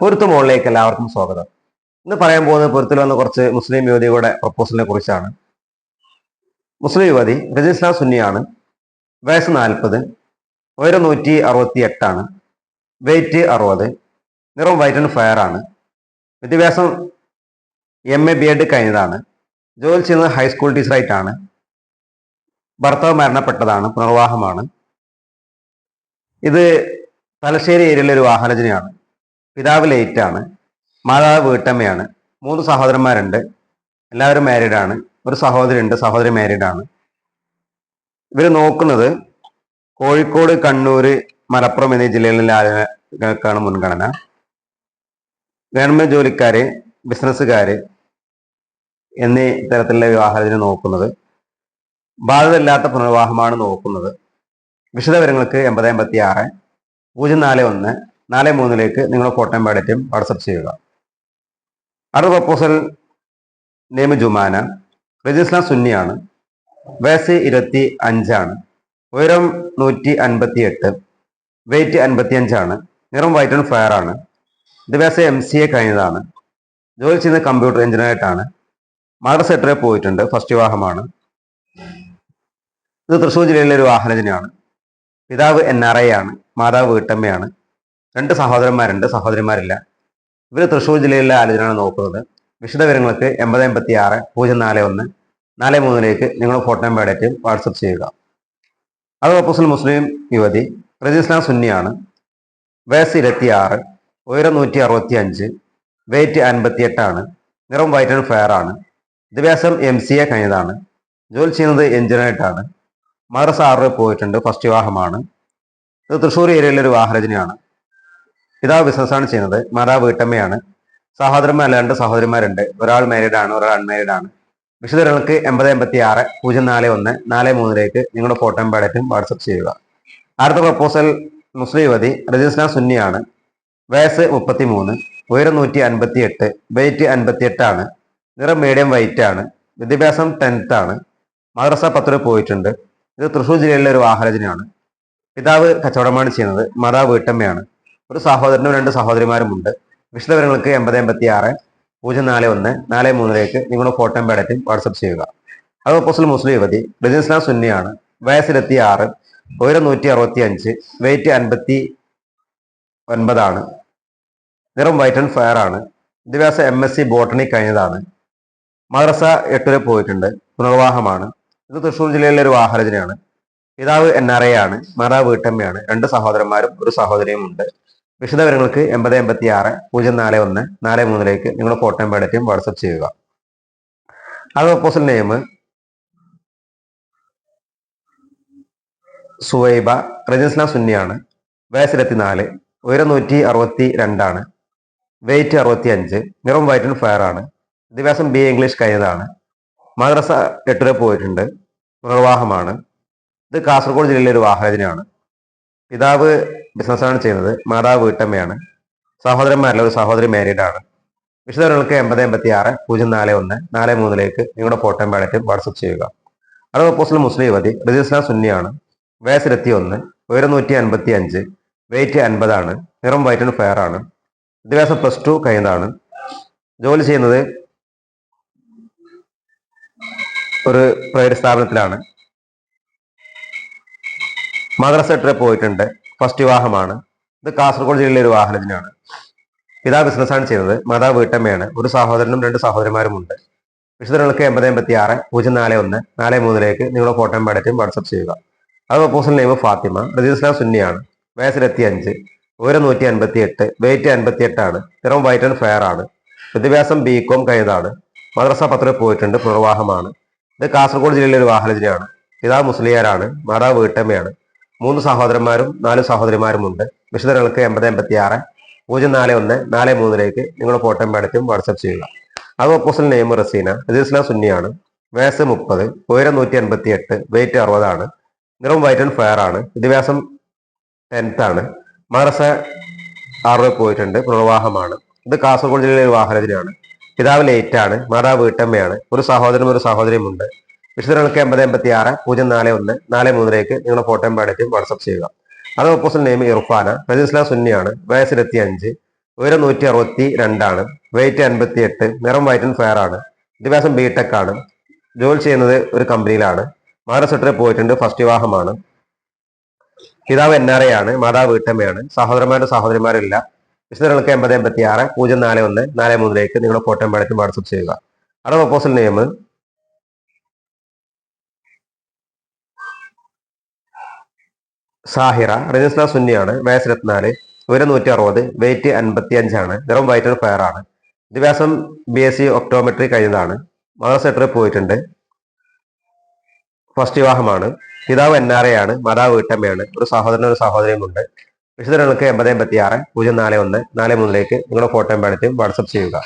പൊരുത്ത് മുകളിലേക്ക് എല്ലാവർക്കും സ്വാഗതം. ഇന്ന് പറയാൻ പോകുന്നത് പൊരുത്തിൽ വന്ന കുറച്ച് മുസ്ലിം യുവതികളുടെ പ്രപ്പോസലിനെ കുറിച്ചാണ്. മുസ്ലിം യുവതി രജിസ്ല സുന്നിയാണ്. വയസ്സ് നാൽപ്പത് ഉയരം നൂറ്റി അറുപത്തി എട്ടാണ് വെയിറ്റ് അറുപത് നിറം വൈറ്റ് ആൻഡ് ഫയർ ആണ്. വിദ്യാഭ്യാസം എം എ ബി എഡ് കഴിഞ്ഞതാണ്. ജോലി ചെയ്യുന്നത് ഹൈസ്കൂൾ ടീച്ചറായിട്ടാണ് ഭർത്താവ് മരണപ്പെട്ടതാണ് പുനർവാഹമാണ് ഇത് തലശ്ശേരി ഏരിയയിലെ ഒരു വാഹനജനയാണ്. പിതാവ് ലേറ്റാണ് മാതാവ് വീട്ടമ്മയാണ് മൂന്ന് സഹോദരന്മാരുണ്ട് എല്ലാവരും മാരീഡാണ് ഒരു സഹോദരി ഉണ്ട് സഹോദരി മാരീഡാണ് ഇവർ നോക്കുന്നത് കോഴിക്കോട് കണ്ണൂർ മലപ്പുറം എന്നീ ജില്ലകളിലെ ആളുകൾക്കാണ് മുൻഗണന. ഗവൺമെന്റ് ജോലിക്കാര് ബിസിനസ്സുകാര് എന്നീ തരത്തിലുള്ള വിവാഹത്തിന് നോക്കുന്നത്. ബാധിതല്ലാത്ത പുനർവിവാഹമാണ് നോക്കുന്നത്. വിശദവിവരങ്ങൾക്ക് എൺപത് എൺപത്തി ആറ് പൂജ്യം നാല് ഒന്ന് നാല് മൂന്നിലേക്ക് നിങ്ങൾ ഫോട്ടോയും പാടേറ്റം വാട്സപ്പ് ചെയ്യുക. അടുത്ത പ്രപ്പോസൽ നെയ്മ ജുമാന റജിസ്ലാം സുന്നിയാണ് വയസ്സ് ഇരുപത്തി അഞ്ചാണ് ഉയരം നൂറ്റി അൻപത്തി എട്ട് വെയിറ്റ് അൻപത്തി അഞ്ചാണ് നിറം വൈറ്റ് ആൻഡ് ഫയർ ആണ്. ദിവസം എം സി എ കഴിഞ്ഞതാണ് ജോലി ചെയ്യുന്നത് കമ്പ്യൂട്ടർ എഞ്ചിനീയറായിട്ടാണ് മദ്രസ സെക്ടറിൽ പോയിട്ടുണ്ട് ഫസ്റ്റ് വിവാഹമാണ്. ഇത് തൃശ്ശൂർ ജില്ലയിലെ ഒരു വാഹനജനാണ് പിതാവ് എൻ ആർ ഐ ആണ് മാതാവ് വീട്ടമ്മയാണ്. രണ്ട് സഹോദരന്മാരുണ്ട് സഹോദരിമാരില്ല. ഇവർ തൃശ്ശൂർ ജില്ലയിലെ ആലോചനയാണ് നോക്കുന്നത്. വിശദവിവരങ്ങൾക്ക് എൺപത് എൺപത്തി ആറ് പൂജ്യം നാല് ഒന്ന് നാല് മൂന്നിലേക്ക് നിങ്ങൾ നമ്പർ ഡേറ്റ് വാട്സപ്പ് ചെയ്യുക. അത് ഓപ്പോസിൽ മുസ്ലിം യുവതി റജിസ്ന സുന്നിയാണ്. വയസ്സ് ഇരുപത്തി ആറ് ഉയരം നൂറ്റി അറുപത്തി അഞ്ച് വെയിറ്റ് അൻപത്തി എട്ടാണ് നിറം വൈറ്റ് ആൻഡ് ഫെയർ ആണ്. വിദ്യാഭ്യാസം എം സി എ കഴിഞ്ഞതാണ്. ജോലി ചെയ്യുന്നത് എഞ്ചിനീയറായിട്ടാണ് മദ്രസ ആറ് പോയിട്ടുണ്ട് ഫസ്റ്റ് വിവാഹമാണ്. ഇത് തൃശ്ശൂർ ഏരിയയിലെ ഒരു വാഹനജനയാണ് പിതാവ് ബിസിനസ്സാണ് ചെയ്യുന്നത്. മാതാവ് വീട്ടമ്മയാണ്. സഹോദരന്മാർ രണ്ട് സഹോദരിമാരുണ്ട്. ഒരാൾ മാരീഡ് ആണ് ഒരാൾ അൺമാരീഡ് ആണ്. വിശദങ്ങൾക്ക് എൺപത് എൺപത്തി ആറ് പൂജ്യം നാല് ഒന്ന് നാല് മൂന്നിലേക്ക് നിങ്ങളുടെ ഫോട്ടോയും ബയോഡറ്റും വാട്സപ്പ് ചെയ്യുക. അടുത്ത പ്രപ്പോസൽ മുസ്ലിം യുവതി രജിസ്ന സുന്നിയാണ്. വയസ്സ് മുപ്പത്തി മൂന്ന് ഉയരം നൂറ്റി അൻപത്തി എട്ട് വെയിറ്റ് അൻപത്തി എട്ടാണ് നിറം മീഡിയം വൈറ്റ് ആണ്. വിദ്യാഭ്യാസം ടെൻത്ത് ആണ്. മദ്രസ പത്ത് പോയിട്ടുണ്ട്. ഇത് തൃശ്ശൂർ ജില്ലയിലെ ഒരു വാഹനജനാണ് പിതാവ് കച്ചവടമാണ് ചെയ്യുന്നത്. മാതാവ് വീട്ടമ്മയാണ്. ഒരു സഹോദരനും രണ്ട് സഹോദരിമാരുമുണ്ട് വിശദവിവരങ്ങൾക്ക് എൺപത് എൺപത്തി ആറ് പൂജ്യം നാല് ഒന്ന് നാല് മൂന്നിലേക്ക് നിങ്ങളുടെ ഫോട്ടോയും ബയോഡറ്റും വാട്സപ്പ് ചെയ്യുക. അത് പ്രപ്പോസൽ മുസ്ലിം യുവതി രജിസ്ലാം സുന്നിയാണ്. വയസ്സിലെത്തി ആറ് ഉയരം നൂറ്റി അറുപത്തി അഞ്ച് വെയിറ്റ് അൻപത്തി ഒൻപതാണ് നിറം വൈറ്റ് ആൻഡ് ഫയർ ആണ്. വിദ്യാഭ്യാസം എം എസ് സി ബോട്ടണി കഴിഞ്ഞതാണ്. മദ്രസ എട്ടിൽ പോയിട്ടുണ്ട്. പുനർവാഹമാണ് ഇത് തൃശ്ശൂർ ജില്ലയിലെ ഒരു വാഹനജനയാണ് പിതാവ് എൻ ആർ എ ആണ്. മാതാവ് വീട്ടമ്മയാണ്. രണ്ട് സഹോദരന്മാരും ഒരു സഹോദരിയും ഉണ്ട്. വിശദവിവരങ്ങൾക്ക് എൺപത് എൺപത്തി ആറ് പൂജ്യം നാല് ഒന്ന് നാല് മൂന്നിലേക്ക് നിങ്ങളുടെ ഫോട്ടോയും ബയോഡറ്റും വാട്സപ്പ് ചെയ്യുക. അത് പ്രപ്പോസൽ നെയിം സുവൈബ റജിസ്ല സുന്നിയാണ് വയസ്സ് ഇരുപത്തിനാല് ഉയരം നൂറ്റി അറുപത്തി രണ്ടാണ് വെയിറ്റ് അറുപത്തി അഞ്ച് നിറം വൈറ്റ് ആൻഡ് ഫയർ ആണ്. ദിവസം ബി ഇംഗ്ലീഷ് കഴിഞ്ഞതാണ്. മദ്രസ എട്ടിൽ പോയിട്ടുണ്ട്. നിർവാഹമാണ്. ഇത് കാസർഗോഡ് ജില്ലയിലെ ഒരു വാഹനജനാണ് പിതാവ് ബിസിനസ്സാണ് ചെയ്യുന്നത്. മാതാവ് വീട്ടമ്മയാണ്. സഹോദരന്മാരിൽ ഒരു സഹോദരി ആണ്. വിശദങ്ങൾക്ക് എൺപത് എൺപത്തി ആറ് പൂജ്യം നാല് ഒന്ന് നാല് മൂന്നിലേക്ക് നിങ്ങളുടെ ഫോട്ടോയും ബയോഡറ്റും വാട്സപ്പ് ചെയ്യുക. അറബ് പോസ്റ്റൽ മുസ്ലിം യുവതി രജിസ്ലാം സുന്നിയാണ്. വയസ്സിലെത്തി ഒന്ന് ഉയരം നൂറ്റി അൻപത്തി അഞ്ച് വെയിറ്റ് അൻപതാണ് നിറം വൈറ്റ് ഫയർ ആണ്. വിദ്യാഭ്യാസം പ്ലസ് ടു കഴിഞ്ഞതാണ്. ജോലി ചെയ്യുന്നത് ഒരു പ്രൈവറ്റ് സ്ഥാപനത്തിലാണ്. മദ്രസ ട്രിപ്പ് പോയിട്ടുണ്ട്. ഫസ്റ്റ് വിവാഹമാണ്. ഇത് കാസർഗോഡ് ജില്ലയിലെ ഒരു വാഹനത്തിനാണ് പിതാ ബിസിനസ്സാണ് ചെയ്യുന്നത്. മാതാവ് വീട്ടമ്മയാണ്. ഒരു സഹോദരനും രണ്ട് സഹോദരന്മാരുമുണ്ട് വിശദങ്ങൾക്ക് എൺപത് എൺപത്തി ആറ് പൂജ്യം നാല് ഒന്ന് നാല് മൂന്നിലേക്ക് നിങ്ങളുടെ ഫോട്ടോയും ബയോഡറ്റും വാട്സപ്പ് ചെയ്യുക. അത് പ്രപ്പോസൽ നെയ്മ് ഫാത്തിമ രജിസ്ലാം സുന്നിയാണ്. വയസ്സിലെത്തി അഞ്ച് ഉയരം നൂറ്റി അൻപത്തി എട്ട് വെയിറ്റ് അൻപത്തി എട്ടാണ് നിറം വൈറ്റ് ആൻഡ് ഫെയർ ആണ്. വിദ്യാഭ്യാസം ബി കോം കഴിഞ്ഞതാണ്. മദ്രസ പത്ര പോയിട്ടുണ്ട്. പുനർവാഹമാണ് ഇത് കാസർഗോഡ് ജില്ലയിലെ ഒരു വാഹനജിനാണ് പിതാവ് മുസ്ലിയാരാണ്. മാതാവ് വീട്ടമ്മയാണ്. മൂന്ന് സഹോദരന്മാരും നാല് സഹോദരിമാരുമുണ്ട്. വിശദങ്ങൾക്ക് എൺപത് എൺപത്തി ആറ് പൂജ്യം നാല് ഒന്ന് നാല് മൂന്നിലേക്ക് നിങ്ങളുടെ ഫോട്ടോയും മേടിച്ചും വാട്സപ്പ് ചെയ്യുക. അത് ഒപ്പോസിൽ നെയിം റസീന രജിസ്ലാം സുന്നിയാണ് വയസ്സ് മുപ്പത് ഉയരം നൂറ്റി അൻപത്തി എട്ട് വെയിറ്റ് അറുപതാണ് നിറം വൈറ്റ് ആൻഡ് ഫയർ ആണ് വിദ്യാഭ്യാസം ടെൻത്ത് ആണ് മദ്രസ ആറ് പോയിട്ടുണ്ട് പുനർവാഹമാണ് ഇത് കാസർഗോഡ് ജില്ലയിലെ വാഹനത്തിനാണ് പിതാവ് ലേറ്റ് ആണ് മാതാവ് വീട്ടമ്മയാണ്. ഒരു സഹോദരനും ഒരു സഹോദരിയുമുണ്ട്. വിശദങ്ങൾക്ക് എൺപത് എൺപത്തി ആറ് പൂജ്യം നാല് ഒന്ന് നാല് മൂന്നിലേക്ക് നിങ്ങളുടെ ഫോട്ടോയും ബയോഡറ്റും വാട്സപ്പ് ചെയ്യുക. അത് ഓപ്പോസിറ്റ് നെയിം ഇർഫാന റജിസ്ലാം സുന്നിയാണ് വയസ്സ് ഇരുപത്തി അഞ്ച് ഉയരം നൂറ്റി അറുപത്തി രണ്ടാണ് വെയിറ്റ് അൻപത്തി എട്ട് നിറം വൈറ്റ് ആൻഡ് ഫെയർ ആണ് വിദ്യാഭ്യാസം ബി ടെക് ആണ് ജോലി ചെയ്യുന്നത് ഒരു കമ്പനിയിലാണ് മഹാരാഷ്ട്രയിൽ പോയിട്ടുണ്ട് ഫസ്റ്റ് വിവാഹമാണ്. പിതാവ് എൻ ആർ എ ആണ് മാതാവ് വീട്ടമ്മയാണ് സഹോദരന്മാരുടെ സഹോദരിമാരില്ല വിശദങ്ങൾക്ക് എൺപത് എൺപത്തി ആറ് പൂജ്യം നാല് ഒന്ന് നാല് മൂന്നിലേക്ക് നിങ്ങളുടെ ഫോട്ടോ പാടത്തും വാട്സപ്പ് ചെയ്യുക. അത് ഓപ്പോസിറ്റ് നെയിം സാഹിറ രജിസ്ട്ര സുന്നിയാണ് വയസ്സ് ഇരുപത്തിനാല് ഉയരം നൂറ്റി അറുപത് വെയിറ്റ് അൻപത്തി അഞ്ചാണ് നിറം വൈറ്റ് ഫയർ ആണ്. വിദ്യാഭ്യാസം ബി എസ് സി ഒക്ടോമെട്രി കഴിഞ്ഞതാണ്. മദർ സെക്ടറിൽ പോയിട്ടുണ്ട്. ഫസ്റ്റ് വിവാഹമാണ്. പിതാവ് എൻ ആർ എ ആണ് മാതാവ് വീട്ടമ്മയാണ്. ഒരു സഹോദരനും ഒരു സഹോദരിയുമുണ്ട്. വിശദങ്ങൾക്ക് എൺപത് എൺപത്തി ആറ് പൂജ്യം നാല് ഒന്ന് നാല് മൂന്നിലേക്ക് നിങ്ങളുടെ ഫോട്ടോ പാടത്തും വാട്സപ്പ് ചെയ്യുക.